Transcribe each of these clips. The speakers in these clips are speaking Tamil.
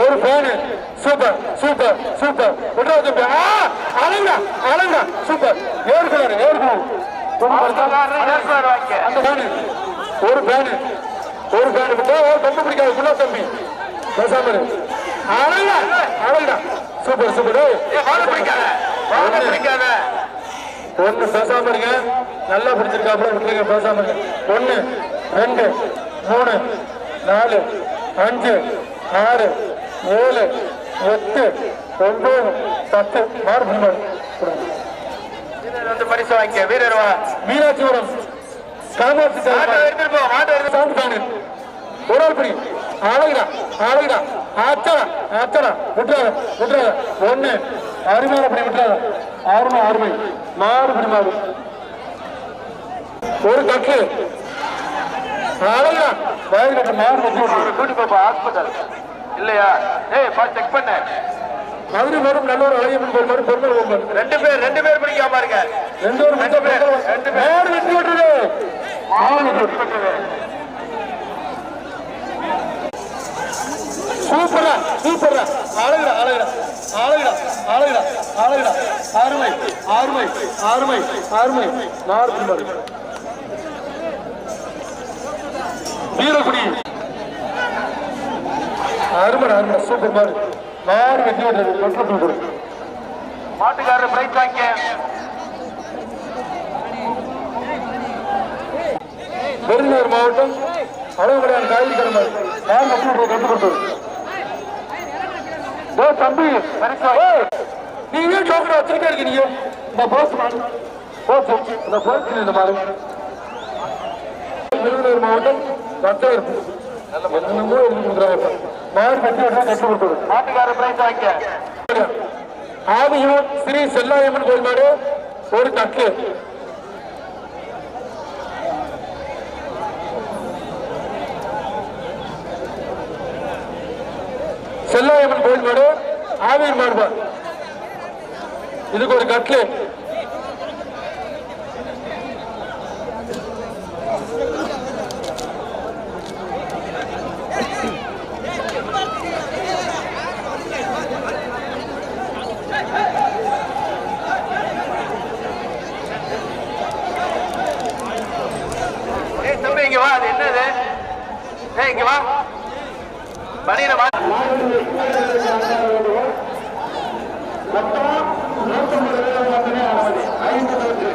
ஒரு ஃபேனு சூப்பர் சூப்பர் சூப்பர். விட்றா தம்பி. ஆ அழகுடா அழகுடா. சூப்பர். ஏற்கனவே ஏற்கனவே அந்த ஃபேனு ஒரு ஃபேனு ஒரு ஃபேனு விட்டா ரொம்ப பிடிக்காது குள்ளா தம்பி. பேசாம. அழகுடா அழகுடா. Super super. ஒண்ணு பேசாம இருங்க. நல்லா பிடிச்சிருக்காப்புல விட்டுருங்க பேசாம இருங்க. ஒண்ணு ரெண்டு மூணு நாலு அஞ்சு ஆறு ஏழு எட்டு ஒன்பது பத்து கொடுங்க. வந்து பரிசு வாங்கிக்க வீரர் வா மீனாட்சிபுரம் ஒரு ஆள் பிடி அழகுடா அழகுடா ஆச்சடா ஆச்சடா விட்டுறாத விட்டுறாத ஒண்ணு அருமையான பிடி விட்டுறாத அருமை அருமை மாறு பிடி மாறு ஒரு கட்டு கட்டு மாறு கூட்டி போப்பா ஹாஸ்பிட்டல் இல்லையா? ஏய் பா செக் பண்ணு. மதுரை மேடம் நல்ல ஒரு அழகிய பிடி மாதிரி பொறுமை போகும்போது ரெண்டு பேர் ரெண்டு பேர் பிடிக்காம இருக்க ரெண்டு ஒரு ரெண்டு பேர், ரெண்டு பேர். வெட்டி விட்டுரு சூப்பரா சூப்பரா அழகுடா அழகுடா. அழகுடா அழகுடா அழகுடா. அருமை அருமை அருமை அருமை. நார்த்து சூப்பர் மாட்டுக்காரர் பிரைஸ் வாங்கிக்க. விருதுநகர் மாவட்டம் அளவுகளையான காய்கறி கடை மாடு மாடு வெட்டி விடுறது வெற்றி கொடுத்தது. டேய் தம்பி நீங்க டோக்கன் வச்சிருக்கே இருக்கீங்க இந்த போஸ்ட் போஸ்ட் இந்த போஸ்ட் இந்த மாடு. விருதுநகர் மாவட்டம் வட்டவர் என்னமோ எழுதி கொடுக்குறாங்க. மாடு வெட்டி விடுறது வெற்றி கொடுத்தது மாட்டுக்காரர் பிரைஸ் வாங்கிக்க ஆதியூர் ஸ்ரீ செல்லாயம்மன் கோயில் மாடு ஒரு தட்டு செல்லாயம்மன் கோயில் மாடு ஆவியர் மாடுபா இதுக்கு ஒரு கட்லு ஏய் தம்பி இங்க வா அது என்னது ஏய் இங்க வா. பனியனை வா.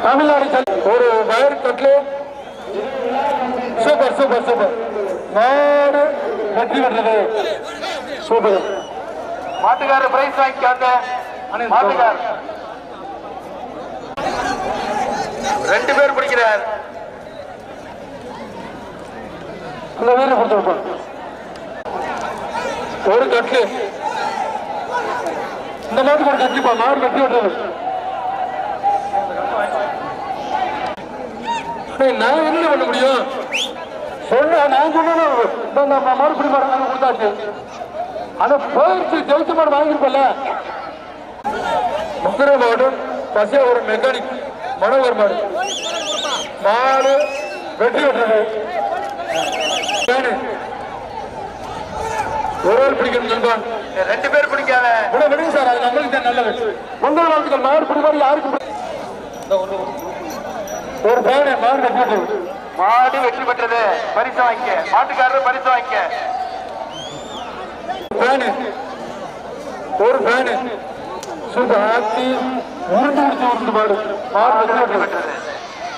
தமிழ்நாடு ஒரு வயர் கட்லு சூப்பர் சூப்பர் சூப்பர். மாடு வெற்றி பெற்றது. சூப்பர். மாட்டுக்காரர் பிரைஸ் வாங்கிக்க அந்த மாட்டுக்காரர் ரெண்டு பேர் பிடிக்கிறார். அந்த வீர கொடுத்துருப்பாங்க ஒரு கட்லு இந்த மாதிரி ஒரு கட்டிப்பா மாடு கட்டி பெற்றது டேய், நான் என்ன பண்ண முடியும்? சொன்ன நான் சொன்னேன் மறுபடி மாடு கொடுத்தாச்சு. போயிடுச்சு. ஜெயிச்ச மாடு வாங்கியிருப்பல முத்திரை மாவட்டம் ஒரு மெக்கானிக் மனோகர் மாடு. மாடு வெற்றி பெற்றது வேணு. ஒரு ஆள் பிடிக்கணும் நண்பன் ரெண்டு பேர் பிடிக்காத. விட விடுங்க சார் அது நம்மளுக்கு தான் நல்லது. பொங்கல் வாழ்த்துக்கள் மாடு யாருக்கு ஒரு- பேனை வெற்றி பெற்றது மாடு வெற்றி பெற்றது. பரிசு வாங்கிக்க. மாட்டுக்காரர் பரிசு வாங்கிக்க. ஃபேனு ஒரு ஃபேனு சூப்பர் ஆத்தி உருண்டு உருண்டு உருண்டு மாடு மாடு வெற்றி பெற்றது.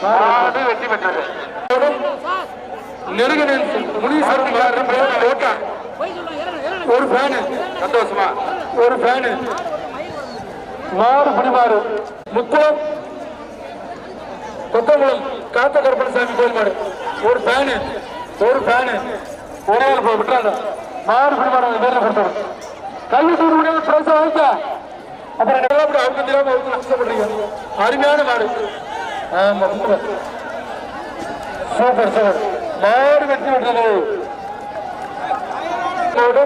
மாடு வெற்றி பெற்றது. நெருகனன் முனீஸ்வரன் மாடு ஓட்டா ஒரு ஃபேனு சந்தோஷமா. ஒரு ஃபேனு மாறு பிடிமாறு முக்குளம். கொத்தங்குளம். காத்த கருப்பணசாமி கோயில் மாடு ஒரு ஃபேனு ஒரு ஃபேனு ஒரே போய் விட்டுறாங்க மாறு பிடிமாறு அந்த பேரில் கொடுத்தோம் கல்வி சூடு முடியாது பிரைஸ் வாங்கிக்க அப்புறம் அப்படி அவங்க தெரியாம அவங்க கஷ்டப்படுறீங்க அருமையான மாடு. ஆமா சூப்பர் சூப்பர். மாடு வெற்றி பெற்றது.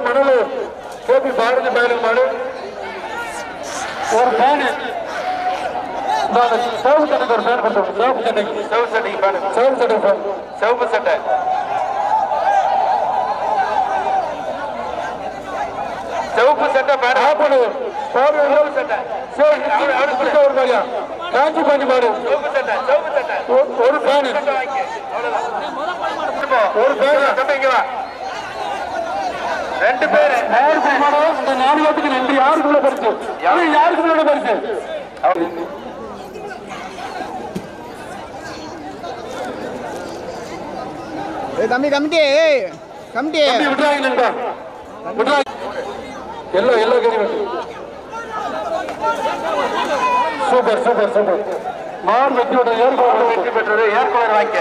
மணலூர் கேபி பாரதி பயணம் மாடு. ஒரு ஃபேனு சேவு சட்டைக்கு ஒரு ஃபேன் கொடுத்தோம். சேவு சட்டைக்கு செவப்பு சட்டைக்கு பாருங்க சேவு சட்டை சிவப்பு சட்டை. சட்டை பேடு ஆப்பனு பாரு சட்டை. சரி அவரு அவரு கொடுத்த ஒரு மாதிரியா? காஞ்சி பாண்டி மாடு. சோப்பு சட்டை சோப்பு சட்டை. ஒ- ஒரு ஃபேனு சட்டை வாங்கி. அவ்வளவுதான். போ. ஒரு ஃபேனு தம்பி இங்க வா. ரெண்டு பேரு. யாரு பெருமானோ இந்த நாலு பேத்துக்கு நன்றி யாருக்குள்ள பரிசு? அது யாருக்குள்ள பரிசு? ஏய் தம்பி கமிட்டி ஏய் கமிட்டி. தம்பி விட்டுறாங்க நண்பா விட்டுறாங்க எல்லோ எல்லோ கறி சூப்பர் சூப்பர் சூப்பர். மார் வெற்றியோட ஏற்பாடு. வெற்றி பெற்றது ஏற்கனவே வாங்கிக்க